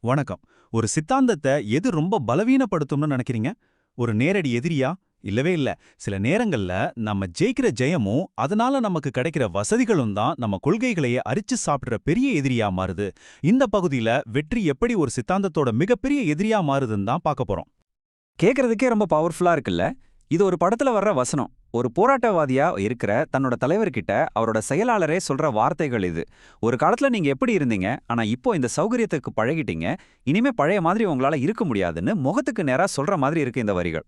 வணக்கம். ஒரு சித்தாந்தத்தை எது ரொம்ப பலவீனப்படுத்தும்னு நினைக்கிறீங்க? ஒரு நேரடி எதிரியா? இல்லவே இல்ல. சில நேரங்கள்ல நம்ம ஜெயிக்கிற ஜெயமும் அதனால நமக்கு கிடைக்கிற வசதிகளும் தான் நம்ம கொள்கைகளையே அரிச்சு சாப்பிடுற பெரிய எதிரியா மாறுது. இந்த பகுதியில வெற்றி எப்படி ஒரு சித்தாந்தத்தோட மிகப்பெரிய எதிரியா மாறுதுன்னு தான் பார்க்க போறோம். கேட்கறதுக்கே ரொம்ப பவர்ஃபுல்லா இருக்குல்ல? இது ஒரு படத்துல வர்ற வசனம். ஒரு போராட்டவாதியா இருக்கிற தன்னோட தலைவர்கிட்ட அவரோட செயலாளரே சொல்ற வார்த்தைகள் இது. ஒரு காலத்துல நீங்க எப்படி இருந்தீங்க? ஆனா இப்போ இந்த சௌகரியத்துக்கு பழகிட்டீங்க. இனிமே பழைய மாதிரி உங்களால இருக்க முடியாதுன்னு முகத்துக்கு நேரா சொல்ற மாதிரி இருக்கு இந்த வரிகள்.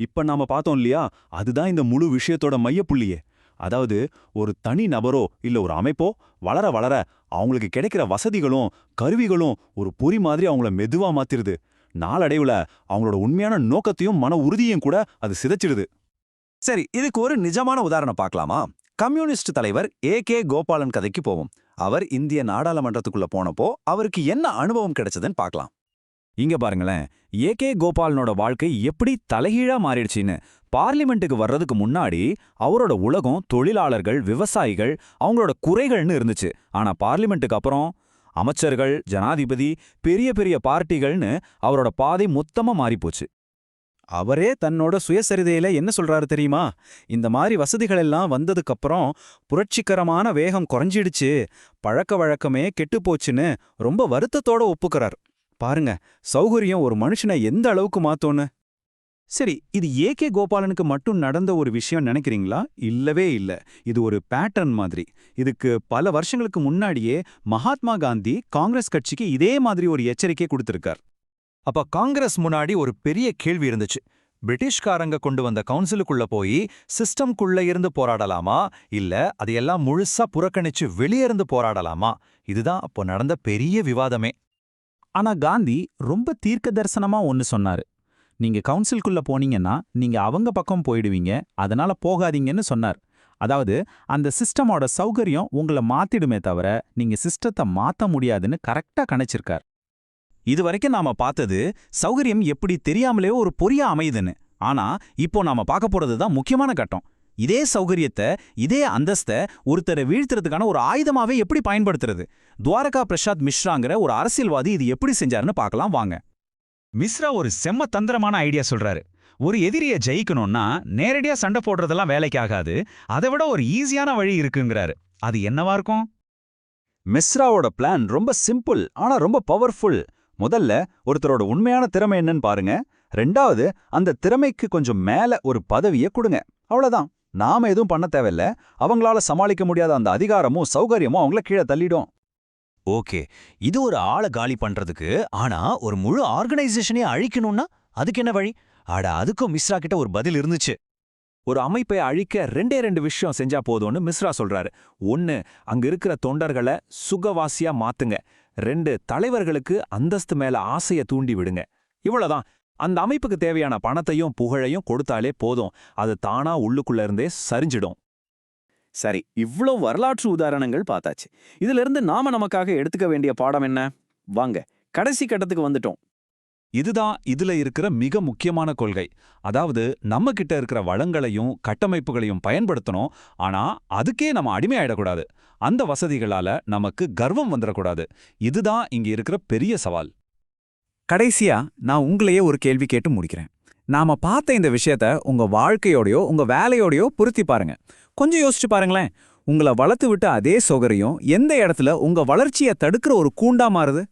இப்ப நாம பார்த்தோம் இல்லையா? அதுதான் இந்த முழு விஷயத்தோட மையப்புள்ளியே. அதாவது ஒரு தனி நபரோ இல்ல ஒரு அமைப்போ வளர வளர அவங்களுக்கு கிடைக்கிற வசதிகளும் கருவிகளும் ஒரு பொறி மாதிரி அவங்கள மெதுவா மாத்திருது. நாளடைவுல அவங்களோட உண்மையான நோக்கத்தையும் மன உறுதியும் கூட அது சிதைச்சிடுது. சரி இதுக்கு ஒரு நிஜமான உதாரணம் பார்க்கலாமா? கம்யூனிஸ்ட் தலைவர் ஏ கே கோபாலன் கதைக்கு போவோம். அவர் இந்திய நாடாளுமன்றத்துக்குள்ள போனப்போ அவருக்கு என்ன அனுபவம் கிடைச்சதுன்னு பார்க்கலாம். இங்க பாருங்களேன். ஏ கே கோபாலனோட வாழ்க்கை எப்படி தலைகீழா மாறிடுச்சின்னு. பார்லிமெண்ட்டுக்கு வர்றதுக்கு முன்னாடி அவரோட உலகம் தொழிலாளர்கள் விவசாயிகள் அவங்களோட குறைகள்னு இருந்துச்சு. ஆனா பார்லிமெண்ட்டுக்கு அப்புறம் அமைச்சர்கள் ஜனாதிபதி பெரிய பெரிய பார்ட்டிகள்னு அவரோட பாதை மொத்தமா மாறிப்போச்சு. அவரே தன்னோட சுயசரிதையில என்ன சொல்றாரு தெரியுமா? இந்த மாதிரி வசதிகள் எல்லாம் வந்ததுக்கப்புறம் புரட்சிகரமான வேகம் குறைஞ்சிடுச்சு பழக்க வழக்கமே கெட்டுப்போச்சுன்னு ரொம்ப வருத்தத்தோட ஒப்புக்கிறார். பாருங்க சௌகரியம் ஒரு மனுஷனை எந்த அளவுக்கு மாத்தோன்னு சரி இது ஏகே கோபாலனுக்கு மட்டும் நடந்த ஒரு விஷயம் நினைக்கிறீங்களா? இல்லவே இல்ல. இது ஒரு பேட்டர்ன் மாதிரி. இதுக்கு பல வருஷங்களுக்கு முன்னாடியே மகாத்மா காந்தி காங்கிரஸ் கட்சிக்கு இதே மாதிரி ஒரு எச்சரிக்கை கொடுத்திருக்கார். அப்ப காங்கிரஸ் முன்னாடி ஒரு பெரிய கேள்வி இருந்துச்சு. பிரிட்டிஷ்காரங்க கொண்டு வந்த கவுன்சிலுக்குள்ள போய் சிஸ்டம்குள்ள இருந்து போராடலாமா? இல்ல அதையெல்லாம் முழுசா புறக்கணிச்சு வெளியே இருந்து போராடலாமா? இதுதான் அப்போ நடந்த பெரிய விவாதமே. ஆனா காந்தி ரொம்ப தீர்க்க தரிசனமா ஒன்னு சொன்னாரு. நீங்க கவுன்சிலுக்குள்ள போனீங்கன்னா நீங்க அவங்க பக்கம் போயிடுவீங்க. அதனால போகாதீங்கன்னு சொன்னார். அதாவது அந்த சிஸ்டமோட சௌகரியம் உங்களை மாத்திடுமே தவிர நீங்க சிஸ்டத்தை மாத்த முடியாதுன்னு கரெக்டா கணிச்சிருக்கார். இது வரைக்கும் நாம பார்த்தது சௌகரியம் எப்படி தெரியாமலே ஒரு பொறியா அமையுதுன்னு. ஆனா இப்போ நாம பார்க்க போறது தான் முக்கியமான கட்டம். இதே சௌகரியத்தை இதே அந்தஸ்தை ஒருத்தரை வீழ்த்துறதுக்கான ஒரு ஆயுதமாவே எப்படி பயன்படுத்துறது? துவாரகா பிரசாத் மிஸ்ராங்கிற ஒரு அரசியல்வாதி இது எப்படி செஞ்சாருன்னு பார்க்கலாம் வாங்க. மிஸ்ரா ஒரு செம்ம தந்திரமான ஐடியா சொல்றாரு. ஒரு எதிரிய ஜெயிக்கணும்னா நேரடியா சண்டை போடுறதெல்லாம் வேலைக்கு ஆகாது. அதை விட ஒரு ஈஸியான வழி இருக்குங்கிறாரு. அது என்னவா இருக்கும்? மிஸ்ராவோட பிளான் ரொம்ப சிம்பிள் ஆனா ரொம்ப பவர்ஃபுல். முதல்ல ஒருத்தரோட உண்மையான திறமை என்னன்னு பாருங்க. ரெண்டாவது அந்த திறமைக்கு கொஞ்சம் மேல ஒரு பதவியை கொடுங்க. அவ்வளவுதான். நாம எதுவும் பண்ண தேவையில்ல. அவங்களால சமாளிக்க முடியாத அந்த அதிகாரமும் சௌகரியமும் அவங்கள கீழே தள்ளிடும். ஓகே. இது ஒரு ஆளை காலி பண்றதுக்கு ஆனா ஒரு முழு ஆர்கனைசேஷனே அழிக்கணும்னா அதுக்கு என்ன வழி? அட அதுக்கும் மிஸ்ரா கிட்ட ஒரு பதில் இருந்துச்சு. ஒரு அமைப்பை அழிக்க ரெண்டே ரெண்டு விஷயம் செஞ்சா போதும்னு மிஸ்ரா சொல்றாரு. ஒன்னு அங்க இருக்கிற தொண்டர்களை சுகவாசியா மாத்துங்க. ரெண்டு தலைவர்களுக்கு அந்தஸ்து மேல ஆசைய தூண்டி விடுங்க. இவ்வளவுதான். அந்த அமைப்புக்கு தேவையான பணத்தையும் புகழையும் கொடுத்தாலே போதும். அது தானா உள்ளுக்குள்ள இருந்தே சரிஞ்சிடும். சரி இவ்ளோ வரலாற்று உதாரணங்கள் பார்த்தாச்சு. இதுல இருந்து நாம நமக்காக எடுத்துக்க வேண்டிய பாடம் என்ன? வாங்க கடைசி கட்டத்துக்கு வந்துட்டோம். இதுதான் இதுல இருக்கிற மிக முக்கியமான கொள்கை. அதாவது நம்ம கிட்ட இருக்கிற வளங்களையும் கட்டமைப்புகளையும் பயன்படுத்தணும். ஆனா அதுக்கே நம்ம அடிமையாயிடக்கூடாது. அந்த வசதிகளால நமக்கு கர்வம் வந்துடக்கூடாது. இதுதான் இங்க இருக்கிற பெரிய சவால். கடைசியா நான் உங்களையே ஒரு கேள்வி கேட்டு முடிக்கிறேன். நாம பார்த்த இந்த விஷயத்த உங்க வாழ்க்கையோடயோ உங்க வேலையோடயோ பொருத்தி பாருங்க. கொஞ்சம் யோசிச்சு பாருங்களேன். உங்களை வளர்த்து விட்ட அதே சௌகரியம் எந்த இடத்துல உங்க வளர்ச்சியை தடுக்கிற ஒரு கூண்டா மாறுது?